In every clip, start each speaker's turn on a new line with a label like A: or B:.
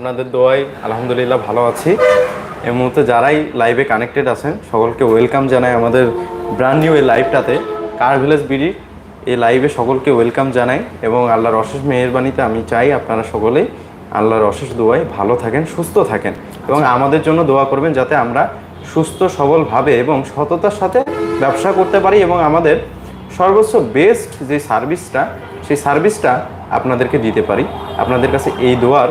A: আপনাদের দোয়াই আলহামদুলিল্লাহ ভালো আছি। এই মুহূর্তে যারাই লাইভে কানেক্টেড আছেন, সকলকে ওয়েলকাম জানাই আমাদের ব্র্যান্ড নিউ এই লাইভটাতে কার ভিলেজ বিডি এই লাইভে সকলকে ওয়েলকাম জানাই এবং আল্লাহর অশেষ মেহরবানিতে আমি চাই আপনারা সকলেই আল্লাহর অশেষ দোয়াই ভালো থাকেন, সুস্থ থাকেন এবং আমাদের জন্য দোয়া করবেন যাতে আমরা সুস্থ, সবলভাবে এবং সততার সাথে ব্যবসা করতে পারি এবং আমাদের সর্বোচ্চ বেস্ট যে সার্ভিসটা সেই সার্ভিসটা আপনাদেরকে দিতে পারি। আপনাদের কাছে এই দোয়ার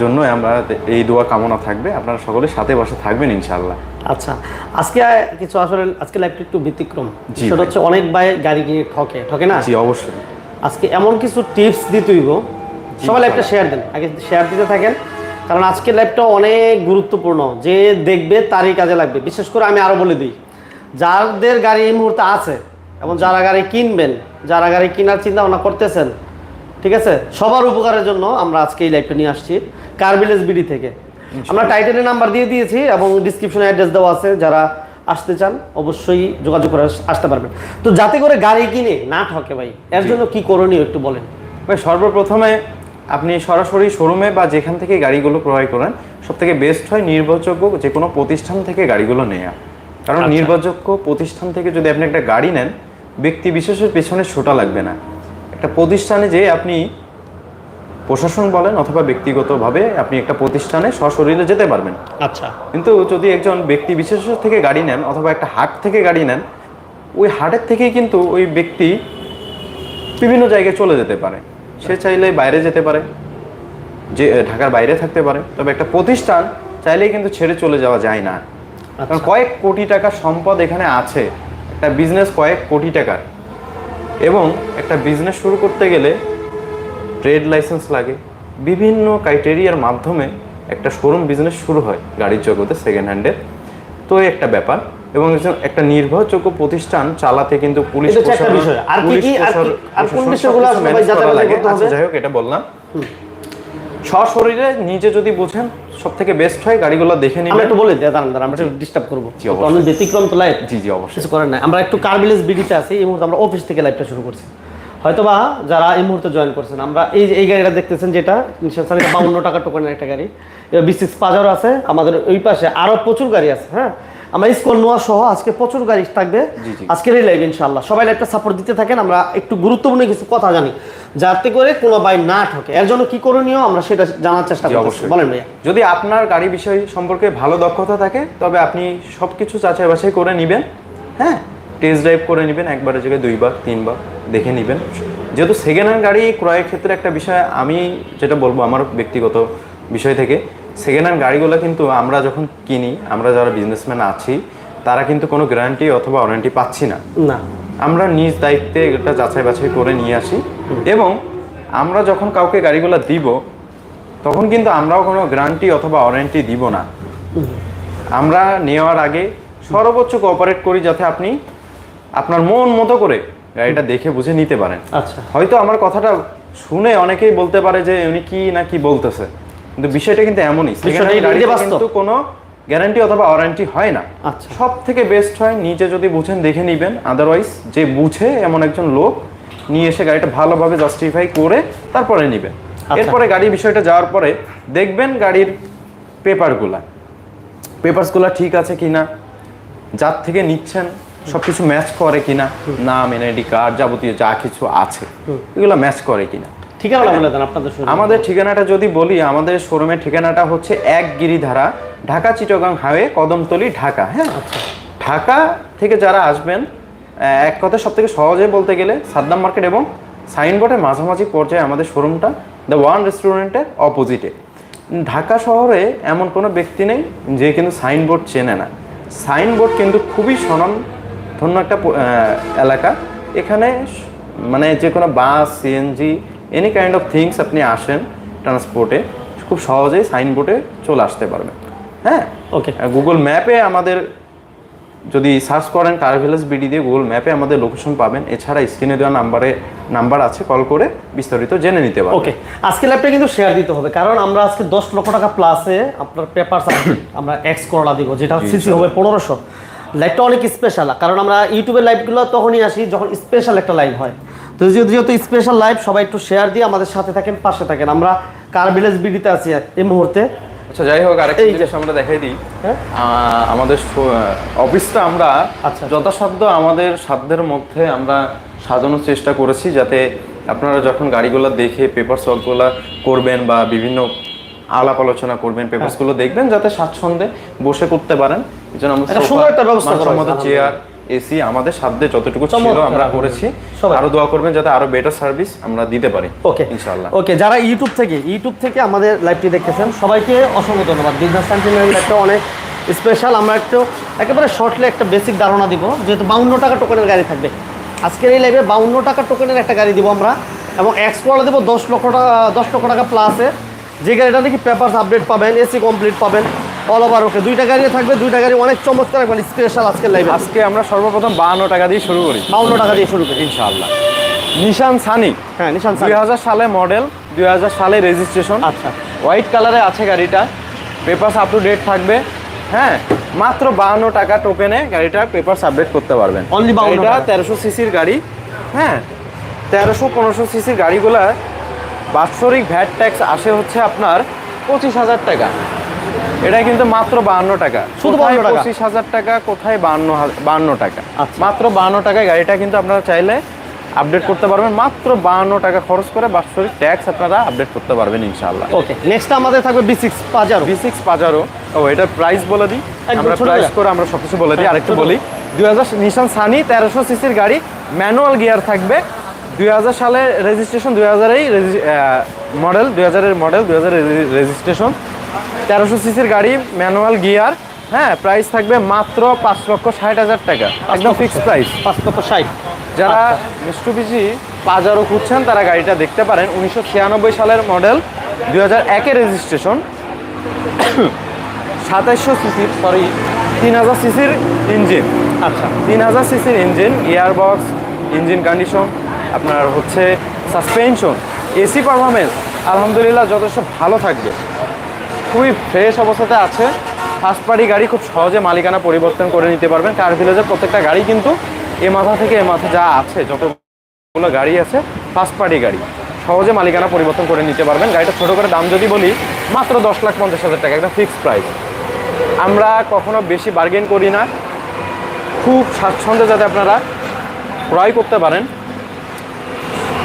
A: জন্য আমরা এই দোয়া কামনা থাকবে। আপনারা সকলে সাথে বসে থাকবেন ইনশাআল্লাহ।
B: আচ্ছা আজকে কিছু আসলে আজকে লাইফটা একটু ব্যতিক্রম। সেটা হচ্ছে অনেক ভাই গাড়ি কিনে ঠকে। ঠকে না?
A: জি অবশ্যই।
B: আজকে এমন কিছু টিপস দিতে হইব সবাই লাইভটা শেয়ার দেন। আগে শেয়ার দিতে থাকেন। কারণ আজকের লাইভটা অনেক গুরুত্বপূর্ণ। যে দেখবে তারই কাজে লাগবে। বিশেষ করে আমি আরও বলে দিই। যাদের গাড়ি এই মুহূর্তে আছে এবং যারা গাড়ি কিনবেন যারা গাড়ি কেনার চিন্তা ভাবনা করতেছেন ঠিক আছে? সবার উপকারের জন্য আমরা আজকে এই লাইভটা নিয়ে আসছি কার্বিলেজ বিডি থেকে। আমরা টাইটেলের নাম্বার দিয়ে দিয়েছি এবং ডিসক্রিপশনে অ্যাড্রেস দেওয়া আছে যারা আসতে চান অবশ্যই যোগাযোগ করে আসতে পারবেন। তো যাতে করে গাড়ি কিনে না ঠকে ভাই এর জন্য কি করণীয় একটু বলেন?
A: ভাই সর্বপ্রথমে আপনি সরাসরি শোরুমে বা যেখান থেকে গাড়িগুলো ক্রয় করেন সব থেকে বেস্ট হয় নির্ভরযোগ্য যে কোনো প্রতিষ্ঠান থেকে গাড়িগুলো নেওয়া কারণ
B: আচ্ছা।
A: নির্ভরযোগ্য প্রতিষ্ঠান থেকে যদি আপনি একটা গাড়ি নেন ব্যক্তি বিশেষের পেছনে ছোটা লাগবে না। একটা প্রতিষ্ঠানে যে আপনি প্রশাসন বলেন অথবা ব্যক্তিগতভাবে আপনি একটা প্রতিষ্ঠানে সশরীরে যেতে পারবেন।
B: আচ্ছা।
A: কিন্তু যদি একজন ব্যক্তি বিশেষ থেকে গাড়ি নেন অথবা একটা হাট থেকে গাড়ি নেন ওই হাটের থেকেই কিন্তু ওই ব্যক্তি বিভিন্ন জায়গায় চলে যেতে পারে। সে চাইলে বাইরে যেতে পারে যে ঢাকার বাইরে থাকতে পারে। তবে একটা প্রতিষ্ঠান চাইলেই কিন্তু ছেড়ে চলে যাওয়া যায় না। কারণ কয়েক কোটি টাকার সম্পদ এখানে আছে। একটা বিজনেস কয়েক কোটি টাকার। এবং একটা বিজনেস শুরু করতে গেলে ট্রেড লাইসেন্স লাগে। বিভিন্ন ক্রাইটেরিয়ার মাধ্যমে একটা শোরুম বিজনেস শুরু হয় গাড়ির জগতে সেকেন্ড হ্যান্ডের তো এই একটা ব্যাপার এবং একটা নির্ভরযোগ্য প্রতিষ্ঠান চালাতে কিন্তু পুলিশ আচ্ছা? যাই হোক এটা বললাম। সশরীরে নিজে যদি বুঝেন সব থেকে বেস্ট হয় গাড়িগুলো দেখে নিলে?
B: একটু বলে দিই দাঁড়ান দাঁড়ান আমরা একটু ডিস্টার্ব করব। অনেক ব্যতিক্রম তো লাইভ
A: জি জি অবশ্যই।
B: কিছু করার নাই। আমরা একটু কার্বিলেজ বিডিতে আছি এই মুহূর্তে আমরা অফিস থেকে লাইভটা শুরু করছি। হয়তোবা যারা এই মুহূর্তে জয়েন করছেন আমরা এই এই গাড়িটা দেখতেছেন যেটা বাউন্ন টাকা টোকেনের একটা গাড়ি। বি সিক্স পাজারও আছে আমাদের ওই পাশে আরও প্রচুর গাড়ি আছে হ্যাঁ? আমরা স্কোর নোয়া সহ আজকে প্রচুর গাড়ি থাকবে। আজকের এই লাইভ ইনশাল্লাহ সবাই লাইভটা সাপোর্ট দিতে থাকেন আমরা একটু গুরুত্বপূর্ণ কিছু কথা জানি। যাতে করে কোনো বাই না ঠকে। এর জন্য কি করণীয় আমরা সেটা জানার চেষ্টা করছি
A: অবশ্যই।
B: বলেন ভাইয়া।
A: যদি আপনার গাড়ি বিষয় সম্পর্কে ভালো দক্ষতা থাকে তবে আপনি সব কিছু যাচাই বাছাই করে নেবেন। হ্যাঁ? টেস্ট ড্রাইভ করে নেবেন একবারের জায়গায় দুইবার তিনবার দেখে নেবেন। যেহেতু সেকেন্ড হ্যান্ড গাড়ি ক্রয়ের ক্ষেত্রে একটা বিষয় আমি যেটা বলব আমার ব্যক্তিগত বিষয় থেকে সেকেন্ড হ্যান্ড গাড়িগুলো কিন্তু আমরা যখন কিনি আমরা যারা বিজনেসম্যান আছি তারা কিন্তু কোনো গ্যারান্টি অথবা ওয়ারেন্টি পাচ্ছি না।
B: না।
A: আমরা নিজ দায়িত্বে এটা যাচাই বাছাই করে নিয়ে আসি এবং আমরা যখন কাউকে গাড়িগুলো দিব তখন কিন্তু আমরাও কোনো গ্যারান্টি অথবা ওয়ারেন্টি দিব না। আমরা নেওয়ার আগে সর্বোচ্চ কোঅপারেট করি যাতে আপনি আপনার মন মতো করে গাড়িটা দেখে বুঝে নিতে পারেন।
B: আচ্ছা।
A: হয়তো আমার কথাটা শুনে অনেকেই বলতে পারে যে উনি কি না কি বলতেছে? কিন্তু বিষয়টা কিন্তু এমনই। কিন্তু কোনো গ্যারান্টি অথবা ওয়ারেন্টি হয় না।
B: আচ্ছা।
A: সব থেকে বেস্ট হয় নিজে যদি বুঝেন দেখে নেবেন। আদারওয়াইজ যে বুঝে এমন একজন লোক নিয়ে এসে গাড়িটা ভালোভাবে জাস্টিফাই করে তারপরে নেবেন।
B: আচ্ছা।
A: এরপরে গাড়ির বিষয়টা যাওয়ার পরে দেখবেন গাড়ির পেপারগুলা পেপারসগুলো ঠিক আছে কিনা যার থেকে নিচ্ছেন সবকিছু ম্যাচ করে কিনা নাম এনআইডি কার্ড যাবতীয় যা কিছু আছে এগুলো ম্যাচ করে কিনা।
B: ঠিকানা বলে দেন আপনাদের
A: আমাদের ঠিকানাটা যদি বলি আমাদের শোরুমের ঠিকানাটা হচ্ছে এক গিরিধারা ঢাকা চিটগাং হাইওয়ে কদমতলি ঢাকা হ্যাঁ? ঢাকা থেকে যারা আসবেন এক কথা সব থেকে সহজে বলতে গেলে সাদ্দাম মার্কেট এবং সাইনবোর্ডের মাঝামাঝি পর্যায়ে আমাদের শোরুমটা দ্য ওয়ান রেস্টুরেন্টের অপোজিটে ঢাকা শহরে এমন কোনো ব্যক্তি নেই যে কিন্তু সাইনবোর্ড চেনে না। সাইনবোর্ড কিন্তু খুবই স্বনামধন্য একটা এলাকা। এখানে মানে যে কোনো bus CNG any kind of things আপনি আসেন ট্রান্সপোর্টে খুব সহজেই সাইনবোর্ডে চলে আসতে পারবেন। হ্যাঁ?
B: ওকে
A: গুগল ম্যাপে আমাদের যদি সার্চ করেন কার ভিলেজ বিডি দিয়ে গুগল ম্যাপে আমাদের লোকেশন পাবেন। এছাড়া স্ক্রিনে দেওয়া নাম্বারে নাম্বার আছে কল করে বিস্তারিত জেনে নিতে পারবেন।
B: ওকে আজকে ল্যাবটা কিন্তু শেয়ার দিতে হবে কারণ আমরা আজকে দশ লক্ষ টাকা প্লাসে আপনার পেপার আমরা এক্স করলা দিব যেটা সিসি হবে পনেরোশো। লাইভটা অনেক স্পেশাল কারণ আমরা ইউটিউবের লাইভগুলো তখনই আসি যখন স্পেশাল একটা লাইভ হয়। তো যেহেতু স্পেশাল লাইভ সবাই একটু শেয়ার দিয়ে আমাদের সাথে থাকেন পাশে থাকেন। আমরা কার ভিলেজ বিডিতে আছি এই মুহূর্তে?
A: আচ্ছা যাই হোক আরেকটা জিনিস আমরা দেখাই দিই।
B: হ্যাঁ?
A: আমাদের অফিসটা আমরা
B: আচ্ছা।
A: যথাসাধ্য আমাদের সাধ্যের মধ্যে আমরা সাজানোর চেষ্টা করেছি যাতে আপনারা যখন গাড়িগুলো দেখে পেপার ওয়ার্কগুলো করবেন বা বিভিন্ন আলাপ আলোচনা করবেন
B: হ্যাঁ।
A: পেপারসগুলো দেখবেন যাতে স্বাচ্ছন্দ্যে বসে করতে পারেন। এই জন্য আমরা
B: সুন্দর একটা ব্যবস্থা করা
A: চেয়ার এসি আমাদের সাধ্যে যতটুকু ছিল আমরা করেছি। আরও দোয়া করবেন যাতে আরও বেটার সার্ভিস আমরা দিতে পারি।
B: ওকে।
A: ইনশাআল্লাহ।
B: ওকে যারা ইউটিউব থেকে ইউটিউব থেকে আমাদের লাইভটি দেখতেছেন সবাইকে অসংখ্য ধন্যবাদ। বিজনেস সেন্টিমেন্ট একটা অনেক স্পেশাল আমরা একটু একেবারে শর্টলি একটা বেসিক ধারণা দিব যেহেতু বাউন্ন টাকা টোকেনের গাড়ি থাকবে। আজকের এই লাইভে বাউন্ন টাকা টোকেনের একটা গাড়ি দিব আমরা এবং এক্সপ্লোরে দেবো দশ লক্ষ টাকা দশ লক্ষ টাকা প্লাসে যে গাড়িটা নাকি পেপার আপডেট পাবেন এসি কমপ্লিট পাবেন। অল ওভার ওকে দুইটা গাড়ি থাকবে দুইটা গাড়ি অনেক চমৎকার একবার স্পেশাল আজকের লাইভে
A: আজকে আমরা সর্বপ্রথম বাহান্ন টাকা দিয়ে শুরু করি।
B: বাউন্ন টাকা দিয়ে শুরু করি।
A: ইনশাআল্লাহ। নিশান সানি
B: হ্যাঁ নিশান
A: দুই হাজার সালে মডেল দুই হাজার সালে রেজিস্ট্রেশন
B: আচ্ছা।
A: হোয়াইট কালারে আছে গাড়িটা। পেপারস আপ টু ডেট থাকবে। হ্যাঁ মাত্র বাহান্ন টাকা টোকেনে গাড়িটা পেপারস আপডেট করতে পারবেন।
B: Only 52
A: এটা
B: টাকা।
A: তেরোশো সিসির গাড়ি। হ্যাঁ তেরোশো পনেরোশো সিসির গাড়িগুলা বাৎসরিক ভ্যাট ট্যাক্স আসে হচ্ছে আপনার পঁচিশ হাজার টাকা। এটা কিন্তু মাত্র বাহান্ন টাকা।
B: শুধু
A: কোথায়
B: 52 টাকা?
A: পঁচিশ হাজার টাকা কোথায় বাহান্ন বাহান্ন টাকা?
B: আচ্ছা।
A: মাত্র বাহান্ন টাকায় গাড়িটা কিন্তু আপনারা চাইলে আপডেট করতে পারবেন। মাত্র বাহান্ন টাকা খরচ করে বাৎসরিক ট্যাক্স আপনারা আপডেট করতে পারবেন ইনশাআল্লাহ।
B: ওকে নেক্সট আমাদের থাকবে B six Pajero
A: B six Pajero ও এটার প্রাইস বলে দিই। আমরা প্রাইস করে আমরা সবকিছু বলে দিই।
B: হ্যাঁ,
A: আরেকটু বলি। দুই হাজার নিশান সানি তেরোশো সিসির গাড়ি। ম্যানুয়াল গিয়ার থাকবে। দুই হাজার সালে রেজিস্ট্রেশন দুই হাজারেই মডেল দুই হাজারের মডেল দুই হাজারের রেজিস্ট্রেশন তেরোশো সিসির গাড়ি ম্যানুয়াল গিয়ার হ্যাঁ প্রাইস থাকবে মাত্র পাঁচ লক্ষ ষাট হাজার টাকা একদম ফিক্সড প্রাইস
B: পাঁচ লক্ষ ষাট।
A: যারা
B: আচ্ছা।
A: মিষ্টুপিজি পাজারো খুঁজছেন তারা গাড়িটা দেখতে পারেন। উনিশশো ছিয়ানব্বই সালের মডেল দুই হাজার একের রেজিস্ট্রেশন সাতাইশশো সিসির সরি তিন হাজার সিসির ইঞ্জিন
B: আচ্ছা।
A: তিন হাজার সিসির engine gear box engine condition আপনার হচ্ছে সাসপেনশন এসি পারফরমেন্স আলহামদুলিল্লাহ যথেষ্ট ভালো থাকবে। খুবই ফ্রেশ অবস্থাতে আছে। ফার্স্ট পার্টি গাড়ি খুব সহজে মালিকানা পরিবর্তন করে নিতে পারবেন। কার ভিলেজের প্রত্যেকটা গাড়ি কিন্তু এ মাথা থেকে এ মাথা যা আছে যতগুলো গাড়ি আছে ফার্স্ট পার্টি গাড়ি। সহজে মালিকানা পরিবর্তন করে নিতে পারবেন। গাড়িটা ছোটো করে দাম যদি বলি মাত্র দশ লাখ পঞ্চাশ হাজার টাকা একটা ফিক্সড প্রাইস আমরা কখনো বেশি বার্গেন করি না। খুব স্বাচ্ছন্দ্যে যাতে আপনারা ক্রয় করতে পারেন।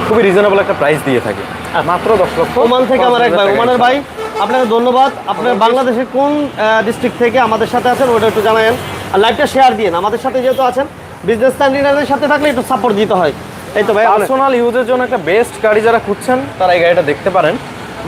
A: খুবই রিজনেবল একটা প্রাইস দিয়ে থাকি। মাত্র দশ লক্ষ
B: ওমান থেকে আমার এক ভাই ওমানের ভাই। আপনাকে ধন্যবাদ। আপনার বাংলাদেশের কোন ডিস্ট্রিক্ট থেকে আমাদের সাথে আছেন ওটা একটু জানাবেন আর লাইভটা শেয়ার দিন আমাদের সাথে যেহেতু আছেন বিজনেস স্ট্যান্ডার্ডের সাথে থাকলে একটু সাপোর্ট দিতে হয়। এই তো ভাই
A: পার্সোনাল ইউজের জন্য একটা বেস্ট গাড়ি যারা খুঁজছেন তারা এই গাড়িটা দেখতে পারেন।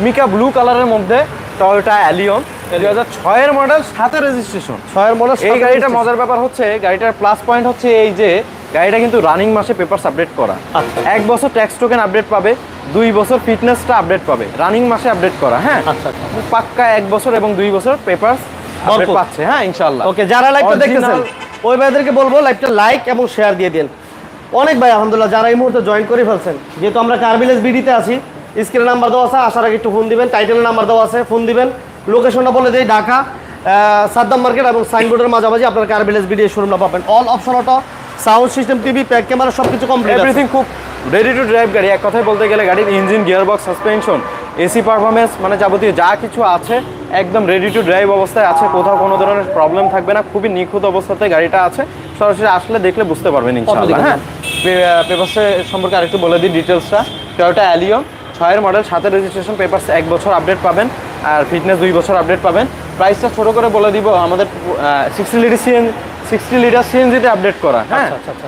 A: মিকা ব্লু কালারের মধ্যে টয়োটা অ্যালিয়ন দুই হাজার ছয়ের মডেল সাথে রেজিস্ট্রেশন
B: ছয়ের মডেল
A: এই গাড়িটার মজার ব্যাপার হচ্ছে গাড়িটার প্লাস পয়েন্ট হচ্ছে এই যে গাড়িটা কিন্তু রানিং মাসে পেপারস আপডেট করা।
B: আচ্ছা।
A: এক বছর ট্যাক্স টোকেন আপডেট পাবে দুই বছর ফিটনেসটা আপডেট পাবে রানিং মাসে আপডেট করা হ্যাঁ?
B: আচ্ছা আচ্ছা।
A: পাক্কা এক বছর এবং দুই বছর পেপারস আপডেট পাচ্ছে হ্যাঁ ইনশাআল্লাহ।
B: ওকে যারা লাইভটা
A: Original-
B: দেখতেছেন ওই ভাইদেরকে বলব লাইভটা লাইক এবং শেয়ার দিয়ে দিন অনেক ভাই আলহামদুলিল্লাহ যারা এই মুহূর্তে জয়েন করে ফেলছেন যেহেতু আমরা কার্ভিলেজ বিডিতে আছি স্ক্রিনে নাম্বার দেওয়া আছে আসার আগে একটু ফোন দিবেন টাইটেলের নাম্বার দেওয়া আছে ফোন দিবেন। লোকেশনটা বলে দিই ঢাকা সাদ্দাম মার্কেট এবং সাইনবোর্ডের মাঝামাঝি আপনার কার্ভিলেজ বিডি শোরুমটা পাবেন। All option auto sound system TV pack camera সব কিছু কমপ্লিট
A: এভরিথিং খুব রেডি টু ড্রাইভ গাড়ি। এক কথায় বলতে গেলে গাড়ির engine gearbox suspension AC performance মানে যাবতীয় যা কিছু আছে একদম রেডি টু ড্রাইভ অবস্থায় আছে। কোথাও কোনো ধরনের প্রবলেম থাকবে না। খুবই নিখুঁত অবস্থাতে গাড়িটা আছে। সরাসরি আসলে দেখলে বুঝতে পারবেন ইনশাআল্লাহ। হ্যাঁ? পেপারসে সম্পর্কে আরেকটু বলে দিই ডিটেলসটা টয়োটা অ্যালিয়ন ছয়ের মডেল সাথে রেজিস্ট্রেশন পেপারস এক বছর আপডেট পাবেন। আর ফিটনেস দুই বছর আপডেট পাবেন। প্রাইসটা ছোট করে বলে দিব আমাদের sixty litre CN sixty litre সিএনজিতে আপডেট করা হ্যাঁ?
B: আচ্ছা আচ্ছা আচ্ছা।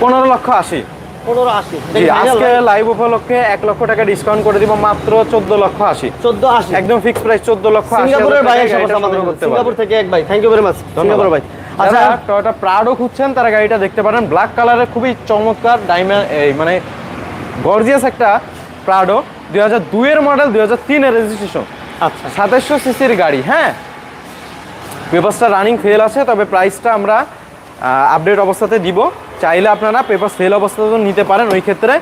A: পনেরো লক্ষ আশি।
B: পনেরো আশি
A: জি আজকে লাইভ উপলক্ষে এক লক্ষ টাকা ডিসকাউন্ট করে দিব মাত্র চোদ্দ লক্ষ আশি।
B: চোদ্দ আশি।
A: একদম ফিক্স প্রাইস চোদ্দ লক্ষ আশি
B: সিঙ্গাপুরের ভাই এসে
A: সংগ্রহ করতে
B: সিঙ্গাপুর থেকে এক ভাই। Thank you very much Singapore ভাই। আচ্ছা।
A: টয়োটা প্রাডো খুঁজছেন তারা গাড়িটা দেখতে পারেন। ব্ল্যাক কালারের খুবই চমৎকার ডায়মন্ড এই মানে গর্জিয়াস একটা প্রাডো দুই হাজার দুইয়ের মডেল দুই হাজার তিনের রেজিস্ট্রেশন
B: আচ্ছা।
A: সাতাশশো সিসির গাড়ি হ্যাঁ? পেপারসটা রানিং ফেল আছে তবে প্রাইসটা আমরা আপডেট অবস্থাতে দিব। চাইলে আপনারা পেপার ফেল অবস্থাতেও নিতে পারেন ওই ক্ষেত্রে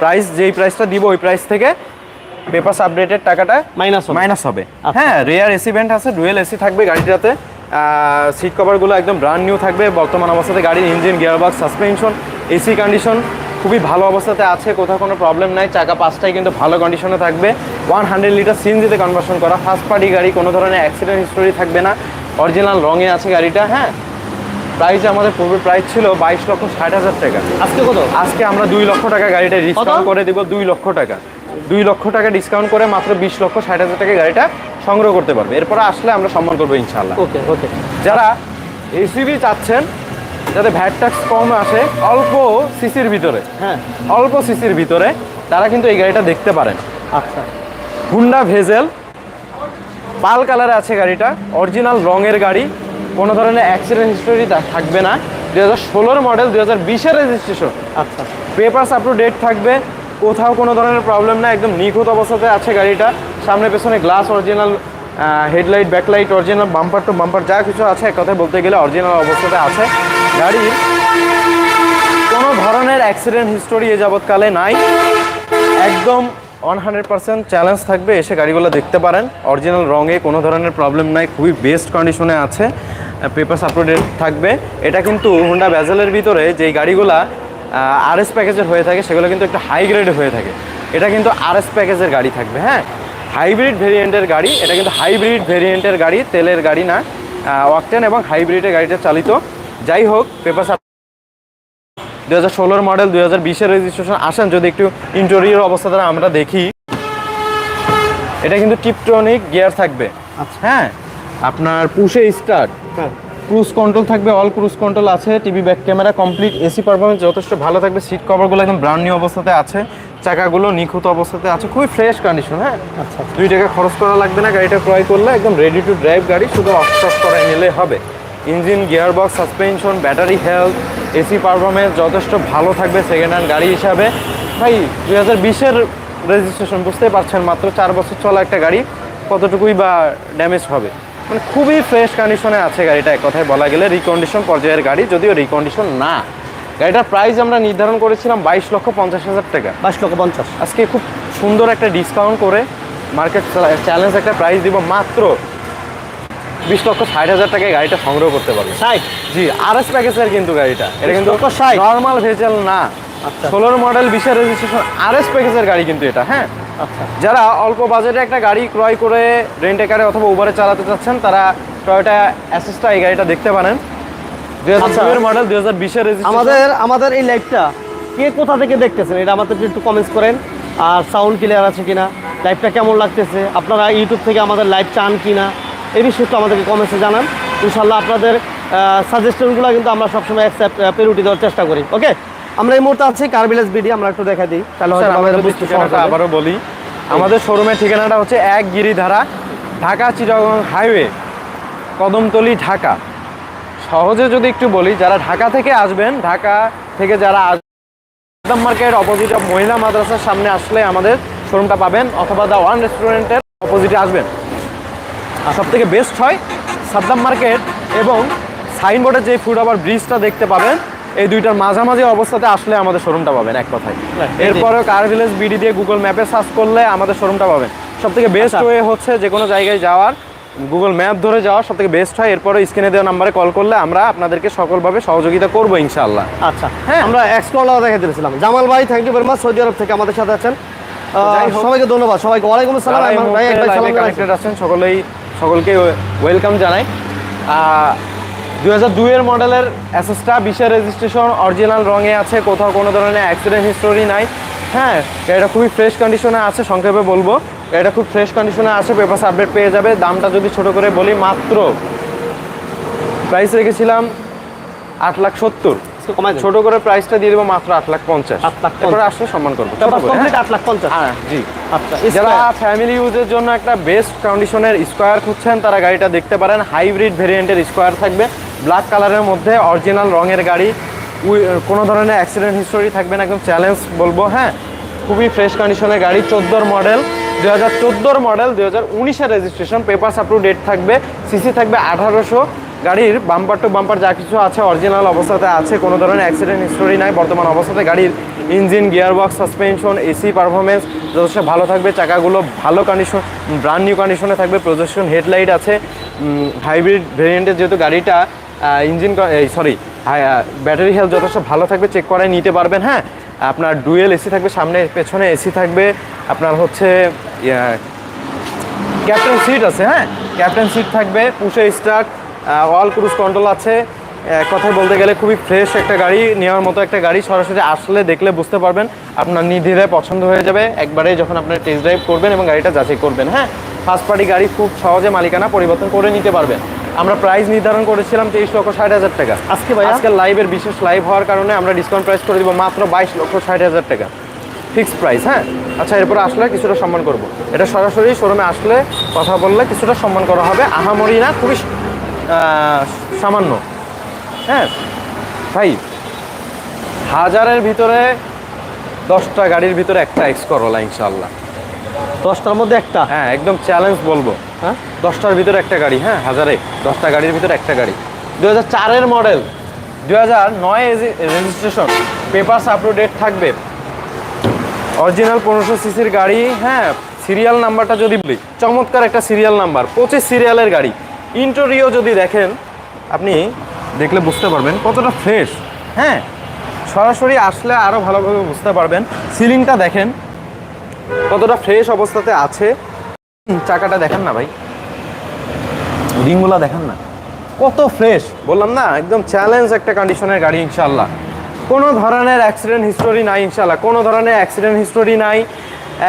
A: প্রাইস যেই প্রাইসটা দিব ওই প্রাইস থেকে পেপারস আপডেটের টাকাটা
B: মাইনাস
A: মাইনাস হবে।
B: আচ্ছা।
A: হ্যাঁ রেয়ার এসি ভেন্ট আছে ডুয়েল এসি থাকবে গাড়িটাতে। সিট কভারগুলো একদম ব্রান্ড নিউ থাকবে বর্তমান অবস্থাতে গাড়ির engine gearbox suspension AC condition খুবই ভালো অবস্থাতে আছে কোথাও কোনো প্রবলেম নাই। চাকা পাঁচটাই কিন্তু ভালো কন্ডিশনে থাকবে। ওয়ান হান্ড্রেড লিটার সিএনজিতে কনভার্সন করা ফার্স্ট পার্টি গাড়ি কোনো ধরনের অ্যাক্সিডেন্ট হিস্টোরি থাকবে না। অরিজিনাল রঙে আছে গাড়িটা হ্যাঁ? প্রাইস আমাদের পূর্বে প্রাইস ছিল বাইশ লক্ষ ষাট হাজার টাকা।
B: আজকে কত?
A: আজকে আমরা দুই লক্ষ টাকা গাড়িটা ডিসকাউন্ট করে দিব দুই লক্ষ টাকা। দুই লক্ষ টাকা ডিসকাউন্ট করে মাত্র বিশ লক্ষ ষাট হাজার টাকা গাড়িটা সংগ্রহ করতে পারবে। এরপরে আসলে আমরা সম্মান করব ইনশাল্লাহ
B: ওকে ওকে
A: যারা এসিবি চাচ্ছেন যাতে ভ্যাট ট্যাক্স কম আসে অল্প সিসির ভিতরে
B: হ্যাঁ।
A: অল্প সিসির ভিতরে তারা কিন্তু এই গাড়িটা দেখতে পারেন।
B: আচ্ছা।
A: হুন্ডা ভেজেল পাল কালারে আছে গাড়িটা অরিজিনাল রঙের গাড়ি কোনো ধরনের অ্যাক্সিডেন্ট হিস্টোরি থাকবে না। দু হাজার ষোলোর মডেল দু হাজার বিশের রেজিস্ট্রেশন
B: আচ্ছা।
A: পেপার্স আপ টু ডেট থাকবে কোথাও কোনো ধরনের প্রবলেম না একদম নিখুঁত অবস্থাতে আছে গাড়িটা। সামনে পেছনে glass original headlight backlight original bumper to bumper যা কিছু আছে এক কথায় বলতে গেলে অরিজিনাল অবস্থাতে আছে। গাড়ির কোনো ধরনের অ্যাক্সিডেন্ট হিস্টোরি এ যাবৎকালে নাই। একদম ওয়ান হান্ড্রেড পার্সেন্ট চ্যালেঞ্জ থাকবে, এসে গাড়িগুলো দেখতে পারেন। অরিজিনাল রঙে কোনো ধরনের প্রবলেম নাই, খুবই বেস্ট কন্ডিশনে আছে। পেপার আপলোডেড থাকবে। এটা কিন্তু হুন্ডা ব্যাজেলের ভিতরে যেই গাড়িগুলা আর এস প্যাকেজের হয়ে থাকে, সেগুলো কিন্তু একটু হাই গ্রেড হয়ে থাকে। এটা কিন্তু আর এস প্যাকেজের গাড়ি থাকবে হ্যাঁ? হাইব্রিড ভেরিয়েন্টের গাড়ি, এটা কিন্তু হাইব্রিড ভেরিয়েন্টের গাড়ি, তেলের গাড়ি না। ওয়াকটেন এবং হাইব্রিডের গাড়িটা চালিত। যাই হোক পেপার দু হাজার মডেল দুই হাজার রেজিস্ট্রেশন আসেন যদি একটু ইন্টেরিয়র অবস্থাটা আমরা দেখি। এটা কিন্তু টিপটনিক গিয়ার থাকবে।
B: আচ্ছা।
A: হ্যাঁ আপনার পুষে স্টার্ট ক্রুজ কন্ট্রোল থাকবে অল ক্রুজ কন্ট্রোল আছে TV back camera complete AC performance যথেষ্ট ভালো থাকবে সিট কভারগুলো একদম ব্রান্ড নিউ অবস্থাতে আছে চাকাগুলো নিখুঁত অবস্থাতে আছে খুবই ফ্রেশ কন্ডিশন হ্যাঁ।
B: আচ্ছা।
A: দুই টাকা খরচ করা লাগবে না গাড়িটা ক্রয় করলে একদম রেডি টু ড্রাইভ গাড়ি শুধু অফ করে নিলে হবে। Engine gear box suspension battery health AC performance যথেষ্ট ভালো থাকবে সেকেন্ড হ্যান্ড গাড়ি হিসাবে। ভাই দুই হাজার বিশের রেজিস্ট্রেশন বুঝতেই পারছেন মাত্র চার বছর চলা একটা গাড়ি কতটুকুই বা ড্যামেজ হবে? মানে খুবই ফ্রেশ কন্ডিশনে আছে গাড়িটা এক কথায় বলা গেলে রিকন্ডিশন পর্যায়ের গাড়ি যদিও রিকন্ডিশন না। গাড়িটার প্রাইস আমরা নির্ধারণ করেছিলাম বাইশ লক্ষ পঞ্চাশ হাজার টাকা।
B: বাইশ লক্ষ পঞ্চাশ।
A: আজকে খুব সুন্দর একটা ডিসকাউন্ট করে মার্কেট চ্যালেঞ্জ একটা প্রাইস দিব মাত্র বিশ লক্ষ ষাট হাজার টাকায় গাড়িটা সংগ্রহ করতে পারবে।
B: ষাট?
A: জি আর এস প্যাকেজ প্যাকেজের কিন্তু গাড়িটা। এটা কিন্তু
B: 20 লক্ষ 60
A: নর্মাল ভেজেল না।
B: আচ্ছা।
A: ষোলোর মডেল বিশের রেজিস্ট্রেশন আর এস প্যাকেজের গাড়ি কিন্তু এটা হ্যাঁ?
B: আচ্ছা।
A: যারা অল্প বাজেটে একটা গাড়ি ক্রয় করে রেন্ট কারে অথবা উবারে চালাতে চাচ্ছেন তারা টয়োটা অ্যাসেসটা এই গাড়িটা দেখতে পারেন। দুই হাজার
B: আচ্ছা।
A: মডেল দুই হাজার বিশের
B: আমাদের আমাদের এই লাইভটা কে কোথা থেকে দেখতেছেন? এটা আমাদের একটু কমেন্টস করেন। আর সাউন্ড ক্লিয়ার আছে কিনা? লাইভটা কেমন লাগতেছে? আপনারা ইউটিউব থেকে আমাদের লাইভ চান কিনা? এই বিষয়টা আমাদেরকে কমেন্টসে জানান। ইনশাল্লাহ আপনাদের সাজেশনগুলো কিন্তু আমরা সবসময় অ্যাকসেপ্ট পেরুটি দেওয়ার চেষ্টা করি। ওকে আমরা এই মুহূর্তে আছি কার্বিলাস বিডি আমরা একটু দেখা দিই। তাহলে।
A: আবারও বলি। আমাদের শোরুমের ঠিকানাটা হচ্ছে এক গিরিধারা ঢাকা চিটাগং হাইওয়ে কদমতলি ঢাকা। সহজে যদি একটু বলি যারা ঢাকা থেকে আসবেন ঢাকা থেকে যারা আসবেন মার্কেট অপোজিট অফ মহিলা মাদ্রাসার সামনে আসলে আমাদের শোরুমটা পাবেন অথবা দা ওয়ান রেস্টুরেন্টের অপোজিটে আসবেন। আর সব থেকে বেস্ট হয় সাদ্দাম মার্কেট এবং সাইনবোর্ডের যে ফুড ওভার ব্রিজটা দেখতে পাবেন এই দুইটার মাঝামাঝি অবস্থাতে আসলে আমাদের শোরুমটা পাবেন এক কথায়।
B: Right.
A: এরপরে কার ভিলেজ বিডি দিয়ে গুগল ম্যাপে সার্চ করলে আমাদের শোরুমটা পাবেন। সব থেকে বেস্ট। ওয়ে হচ্ছে যে কোনো জায়গায় যাওয়ার গুগল ম্যাপ ধরে যাওয়ার সব থেকে বেস্ট হয়। এরপরে স্ক্রিনে দেওয়া নাম্বারে কল করলে আমরা আপনাদেরকে সকলভাবে সহযোগিতা করব ইনশাআল্লাহ।
B: আচ্ছা।
A: হ্যাঁ।
B: আমরা এক্সপ্লোরার দেখা দিয়েছিলাম জামাল ভাই thank you very much Saudi Arabia থেকে আমাদের সাথে আছেন। সবাইকে ধন্যবাদ। সবাইকে ওয়ালাইকুম আসসালাম। ভাই
A: আছেন সকলেই সকলকে ওয়েলকাম জানাই। দু হাজার দুইয়ের মডেলের অ্যাসেসটা বিশের রেজিস্ট্রেশন অরিজিনাল রঙে আছে কোথাও কোনো ধরনের অ্যাক্সিডেন্ট হিস্টোরি নাই। হ্যাঁ এটা খুবই ফ্রেশ কন্ডিশনে আছে সংক্ষেপে বলব। এটা খুব ফ্রেশ কন্ডিশনে আছে পেপার আপডেট পেয়ে যাবে। দামটা যদি ছোট করে বলি মাত্র প্রাইস রেখেছিলাম আট লাখ সত্তর। ছোট করে প্রাইসটা দিয়ে দেবো মাত্র আট লাখ পঞ্চাশ।
B: আট লাখ।
A: আসলে সম্মান করব। হ্যাঁ?
B: আট লাখ পঞ্চাশ।
A: হ্যাঁ জি।
B: আচ্ছা
A: যারা ফ্যামিলি ইউজের জন্য একটা বেস্ট কন্ডিশনের স্কোয়ার খুঁজছেন তারা গাড়িটা দেখতে পারেন। হাইব্রিড ভেরিয়েন্টের স্কোয়ার থাকবে। ব্ল্যাক কালারের মধ্যে অরিজিনাল রঙের গাড়ি। উই- কোনো ধরনের অ্যাক্সিডেন্ট হিস্টোরি থাকবে না একদম চ্যালেঞ্জ বলব হ্যাঁ? খুবই ফ্রেশ কন্ডিশনের গাড়ি চোদ্দোর মডেল দুই হাজার চোদ্দোর মডেল দুই হাজার উনিশের রেজিস্ট্রেশন পেপার আপ ডেট থাকবে। সিসি থাকবে আঠারোশো। গাড়ির বাম্পার টু বাম্পার যা কিছু আছে অরিজিনাল অবস্থাতে আছে, কোনো ধরনের অ্যাক্সিডেন্ট হিস্টোরি নাই। বর্তমান অবস্থাতে গাড়ির engine gearbox suspension AC performance যথেষ্ট ভালো থাকবে, চাকাগুলো ভালো কন্ডিশন ব্রান্ড নিউ কন্ডিশনে থাকবে প্রজেকশন হেডলাইট আছে। হাইব্রিড ভেরিয়েন্টের যেহেতু গাড়িটা ইঞ্জিন সরি ব্যাটারি হেলথ যথেষ্ট ভালো থাকবে চেক করায় নিতে পারবেন হ্যাঁ। আপনার ডুয়েল এসি থাকবে, সামনে, পেছনে এসি থাকবে। আপনার হচ্ছে ক্যাপ্টেন সিট আছে হ্যাঁ। ক্যাপ্টেন সিট থাকবে পুষে স্টার্ট অল ক্রুজ কন্ট্রোল আছে। এক কথায় বলতে গেলে খুবই ফ্রেশ একটা গাড়ি নেওয়ার মতো একটা গাড়ি। সরাসরি আসলে দেখলে বুঝতে পারবেন আপনার নির্দ্বিধায় পছন্দ হয়ে যাবে। একবারে যখন আপনার টেস্ট ড্রাইভ করবেন এবং গাড়িটা যাচাই করবেন হ্যাঁ? ফার্স্ট পার্টি গাড়ি খুব সহজে মালিকানা পরিবর্তন করে নিতে পারবেন। আমরা প্রাইস নির্ধারণ করেছিলাম তেইশ লক্ষ ষাট হাজার টাকা।
B: আজকে ভাই
A: আজকে লাইভের বিশেষ লাইভ হওয়ার কারণে আমরা ডিসকাউন্ট প্রাইস করে দিব মাত্র বাইশ লক্ষ ষাট হাজার টাকা। ফিক্স প্রাইস হ্যাঁ? আচ্ছা এরপর আসলে কিছুটা সম্মান করব। এটা সরাসরি শোরুমে আসলে কথা বললে কিছুটা সম্মান করা হবে। আহামরি না খুবই সামান্য। হ্যাঁ? ভাই হাজারের ভিতরে দশটা গাড়ির ভিতরে একটা এক্স করলা ইনশাল্লাহ
B: দশটার মধ্যে একটা?
A: হ্যাঁ একদম চ্যালেঞ্জ বলব।
B: হ্যাঁ?
A: দশটার ভিতরে একটা গাড়ি হ্যাঁ হাজারে। দশটা গাড়ির ভিতরে একটা গাড়ি। দু হাজার চারের মডেল দু হাজার নয় registration paper up to date থাকবে। অরিজিনাল পনেরোশো সিসির গাড়ি হ্যাঁ সিরিয়াল নাম্বারটা যদি বলি চমৎকার একটা সিরিয়াল নাম্বার পঁচিশ সিরিয়ালের গাড়ি। ইন্টোরিও যদি দেখেন, আপনি দেখলে বুঝতে পারবেন কতটা ফ্রেশ হ্যাঁ সরাসরি আসলে আরও ভালোভাবে বুঝতে পারবেন। সিলিংটা দেখেন, কতটা ফ্রেশ অবস্থাতে আছে। চাকাটা দেখেন না ভাই। রিংগুলা দেখেন না। কত ফ্রেশ বললাম না, একদম চ্যালেঞ্জ একটা কন্ডিশনের গাড়ি ইনশাল্লাহ কোনো ধরনের অ্যাক্সিডেন্ট হিস্টোরি নাই ইনশাল্লাহ কোনো ধরনের অ্যাক্সিডেন্ট হিস্টোরি নাই।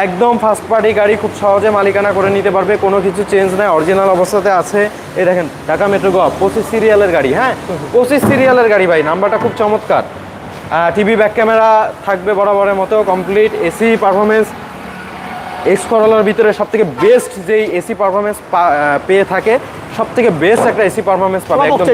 A: একদম ফার্স্ট পার্টি গাড়ি খুব সহজে মালিকানা করে নিতে পারবে কোনো কিছু চেঞ্জ নাই অরিজিনাল অবস্থাতে আছে। এই দেখেন ঢাকা মেট্রো গো পঁচিশ সিরিয়ালের গাড়ি হ্যাঁ? পঁচিশ সিরিয়ালের গাড়ি ভাই নাম্বারটা খুব চমৎকার। টিভি ব্যাক ক্যামেরা থাকবে বরাবরের মতো কমপ্লিট এসি পারফরমেন্স এক্স করলার ভিতরে সব থেকে বেস্ট যেই এসি পারফরমেন্স পেয়ে থাকে সব থেকে বেস্ট একটা এসি পারফরমেন্স পাবে একদম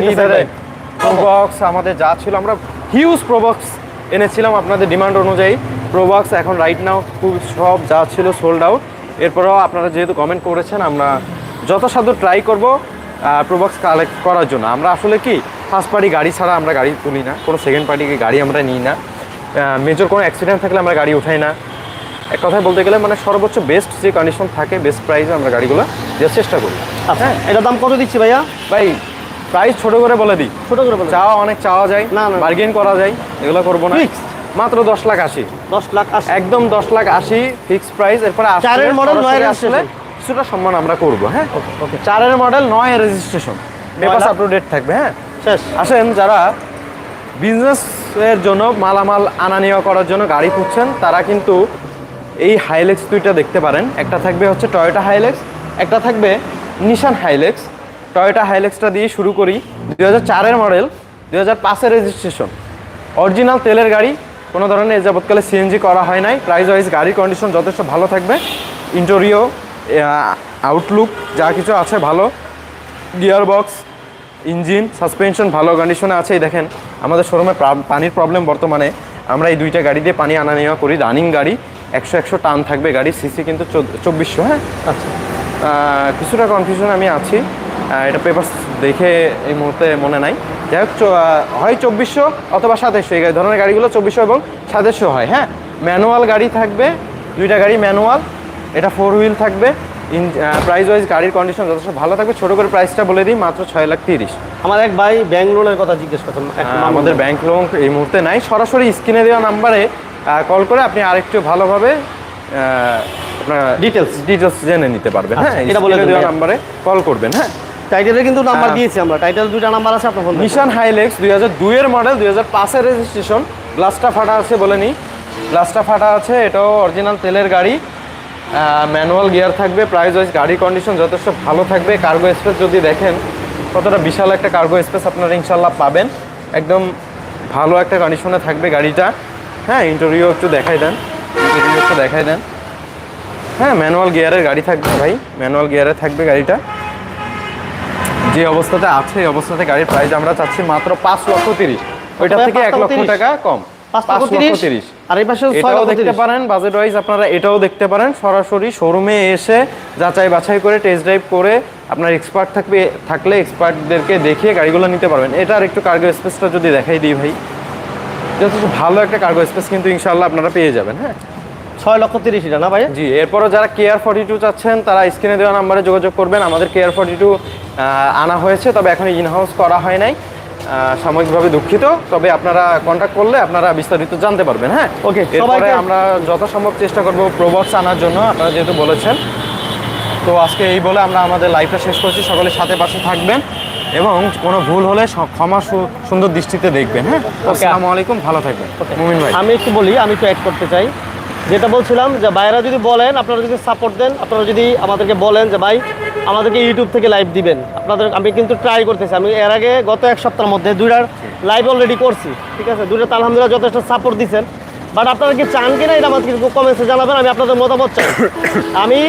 A: প্রোবক্স আমাদের যা ছিল আমরা হিউজ প্রোবক্স এনেছিলাম আপনাদের ডিমান্ড অনুযায়ী। প্রোবক্স এখন রাইট নাও খুব সব যা ছিল সোল্ড আউট এরপরেও আপনারা যেহেতু কমেন্ট করেছেন আমরা যথাসাধ্য ট্রাই করব প্রোবক্স কালেক্ট করার জন্য। আমরা আসলে কি ফার্স্ট পার্টি গাড়ি ছাড়া আমরা গাড়ি তুলি না কোনো সেকেন্ড পার্টি গাড়ি আমরা নিই না। মেজর কোনো অ্যাক্সিডেন্ট থাকলে আমরা গাড়ি উঠাই না। এক কথায় বলতে গেলে মানে সর্বোচ্চ বেস্ট যে কন্ডিশন থাকে বেস্ট প্রাইসে আমরা গাড়িগুলো দেওয়ার চেষ্টা করি।
B: আচ্ছা এটার দাম কত দিচ্ছি ভাইয়া?
A: ভাই প্রাইস ছোট করে বলে দিই।
B: ছোট করে বলে
A: চাওয়া অনেক চাওয়া যায়
B: না, না।
A: বার্গেন করা যায় এগুলো করব না? মাত্র দশ লাখ আশি।
B: দশ লাখ
A: একদম দশ লাখ আশি ফিক্স প্রাইস এরপরে
B: চারের
A: মডেল
B: নয়
A: আসলে কিছুটা সম্মান আমরা করব হ্যাঁ?
B: ওকে
A: চারের মডেল নয় registration paper
B: lakh?
A: Up to date থাকবে হ্যাঁ?
B: শেষ।
A: আসেন যারা বিজনেসের জন্য মালামাল আনা নেওয়া করার জন্য গাড়ি খুঁজছেন তারা কিন্তু এই হাইলেক্স দুইটা দেখতে পারেন। একটা থাকবে হচ্ছে টয়োটা হাইলেক্স একটা থাকবে নিশান হাইলেক্স টয়োটা হাইলেক্সটা দিয়ে শুরু করি। দুই হাজার চারের মডেল দুই হাজার পাঁচের রেজিস্ট্রেশন অরিজিনাল তেলের গাড়ি কোনো ধরনের যাবৎকালে সিএনজি করা হয় নাই। প্রাইস ওয়াইজ গাড়ির কন্ডিশন যথেষ্ট ভালো থাকবে। ইন্টোরিও আউটলুক যা কিছু আছে ভালো। গিয়ার বক্স ইঞ্জিন সাসপেনশন ভালো কন্ডিশনে আছে। এই দেখেন আমাদের শোরুমে পানির প্রবলেম বর্তমানে। আমরা এই দুইটা গাড়ি দিয়ে পানি আনা নেওয়া করি। রানিং গাড়ি একশো একশো টান থাকবে গাড়ি সিসি কিন্তু চব্বিশশো হ্যাঁ?
B: আচ্ছা।
A: কিছুটা কনফিউশন আমি আছি। এটা পেপার দেখে এই মুহূর্তে মনে নাই। যাই হোক হয় চব্বিশশো অথবা সাতাশশো এই ধরনের গাড়িগুলো চব্বিশশো এবং সাতাশশো হয় হ্যাঁ? ম্যানুয়াল গাড়ি থাকবে দুইটা গাড়ি ম্যানুয়াল এটা ফোর হুইল থাকবে। ইন প্রাইস ওয়াইজ গাড়ির কন্ডিশন যথেষ্ট ভালো থাকবে। ছোটো করে প্রাইসটা বলে দিই মাত্র ছয় লাখ তিরিশ।
B: আমার এক ভাই ব্যাংক লোনের কথা জিজ্ঞেস নাম
A: আমাদের। ব্যাংক লোন এই মুহূর্তে নাই। সরাসরি স্ক্রিনে দেওয়া নাম্বারে কল করে আপনি আরেকটু ভালোভাবে আপনার
B: Details।
A: ডিটেলস জেনে নিতে পারবেন
B: আচ্ছা,
A: হ্যাঁ?
B: এটা বলে
A: দেওয়া নাম্বারে কল করবেন হ্যাঁ?
B: টাইটেলে কিন্তু নাম্বার
A: হ্যাঁ।
B: দিয়েছি আমরা। টাইটেল দুইটা নাম্বার আছে আপনার ফোন
A: নিশান হাইলেক্স দুই হাজার দুইয়ের মডেল দুই হাজার পাঁচের রেজিস্ট্রেশন গ্লাসটা ফাটা আছে বলে নি। গ্লাসটা ফাটা আছে এটাও অরিজিনাল তেলের গাড়ি। ম্যানুয়াল গিয়ার থাকবে প্রাইস ওয়াইজ গাড়ির কন্ডিশন যথেষ্ট ভালো থাকবে। কার্গো স্পেস যদি দেখেন কতটা বিশাল একটা কার্গো স্পেস আপনারা ইনশাল্লাহ পাবেন। একদম ভালো একটা কন্ডিশনে থাকবে গাড়িটা। হ্যাঁ ইন্টারভিউ একটু দেখাই দেন। ইন্টারভিউ একটু দেখাই দেন। হ্যাঁ ম্যানুয়াল গিয়ারের গাড়ি থাকবে ভাই। ম্যানুয়াল গিয়ারে থাকবে গাড়িটা। যে অবস্থাতে আছে এই অবস্থাতে গাড়ির প্রাইস আমরা চাচ্ছি মাত্র পাঁচ লক্ষ তিরিশ। ওইটা থেকে এক
B: লক্ষ
A: টাকা কম। এটাও দেখতে পারেন এটাও দেখতে সরাসরি শোরুমে এসে যাচাই বাছাই করে টেস্ট ড্রাইভ করে আপনার এক্সপার্ট থাকবে থাকলে এক্সপার্টদেরকে দেখিয়ে গাড়িগুলো নিতে পারবেন। এটার একটু কার্গো স্পেসটা যদি দেখাই দিই ভাই। যথেষ্ট ভালো একটা কার্গো স্পেস কিন্তু ইনশাল্লাহ আপনারা পেয়ে যাবেন হ্যাঁ?
B: ছয় লক্ষ তিরিশ এটা না ভাই?
A: জি এরপরও যারা কেয়ার ফর্টি টু চাচ্ছেন তারা স্ক্রিনে দেওয়া নাম্বারে যোগাযোগ করবেন। আমাদের কেয়ার ফর্টি টু আনা হয়েছে তবে এখন ইনহাউস করা হয় নাই। সাময়িকভাবে দুঃখিত তবে আপনারা কন্ট্যাক্ট করলে আপনারা বিস্তারিত জানতে পারবেন হ্যাঁ?
B: ওকে
A: এরপরে আমরা যথাসম্ভব চেষ্টা করব প্রোবক্স আনার জন্য আপনারা যেহেতু বলেছেন। তো আজকে এই বলে আমরা আমাদের লাইফটা শেষ করছি সকলে সাথে পাশে থাকবেন এবং কোনো ভুল হলে ক্ষমা সুন্দর দৃষ্টিতে দেখবেন হ্যাঁ? আসসালামু আলাইকুম ভালো থাকবেন। মুমিন ভাই।
B: আমি একটু বলি আমি একটু অ্যাড করতে চাই। যেটা বলছিলাম যে ভাইরা যদি বলেন, আপনারা যদি সাপোর্ট দেন, আপনারা যদি আমাদেরকে বলেন যে ভাই আমাদেরকে ইউটিউব থেকে লাইভ দিবেন। আপনাদের, আমি কিন্তু ট্রাই করতেছি। আমি এর আগে গত এক সপ্তাহের মধ্যে দুইটার লাইভ অলরেডি করছি, ঠিক আছে? দুইটা তো আলহামদুলিল্লাহ যথেষ্ট সাপোর্ট দিচ্ছেন বাট আপনারা কি চান কিনা এটা আমাকে কমেন্টসে জানাবেন, আমি আপনাদের মতামত চাই। আমি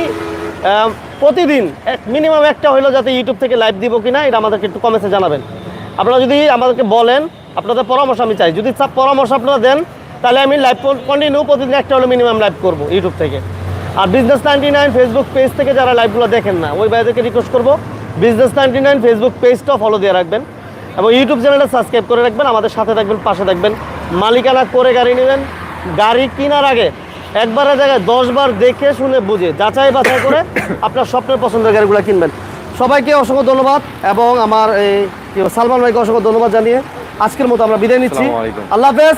B: প্রতিদিন এক মিনিমাম একটা হইল যাতে ইউটিউব থেকে লাইভ দিব কিনা, এটা আমাদেরকে একটু কমেন্টসে জানাবেন। আপনারা যদি আমাদেরকে বলেন, আপনাদের পরামর্শ আমি চাই। যদি পরামর্শ আপনারা দেন তাহলে আমি লাইভ কন্টিনিউ প্রতিদিন একটা হলো মিনিমাম লাইভ করব ইউটিউব থেকে। আর business ninety nine Facebook page থেকে যারা লাইভগুলো দেখেন না ওই ভাইদেরকে রিকোয়েস্ট করব বিজনেস নাইনটি নাইন ফেসবুক পেজটা ফলো দিয়ে রাখবেন এবং ইউটিউব চ্যানেলটা সাবস্ক্রাইব করে রাখবেন আমাদের সাথে থাকবেন পাশে থাকবেন। মালিকানা করে গাড়ি নেবেন গাড়ি কেনার আগে একবারের জায়গায় দশবার দেখে শুনে বুঝে যাচাই বাছাই করে আপনার স্বপ্নের পছন্দের গাড়িগুলো কিনবেন। সবাইকে অসংখ্য ধন্যবাদ এবং আমার এই সালমান ভাইকে অসংখ্য ধন্যবাদ জানিয়ে আজকের মতো আমরা বিদায় নিচ্ছি। আল্লাহ হাফেজ।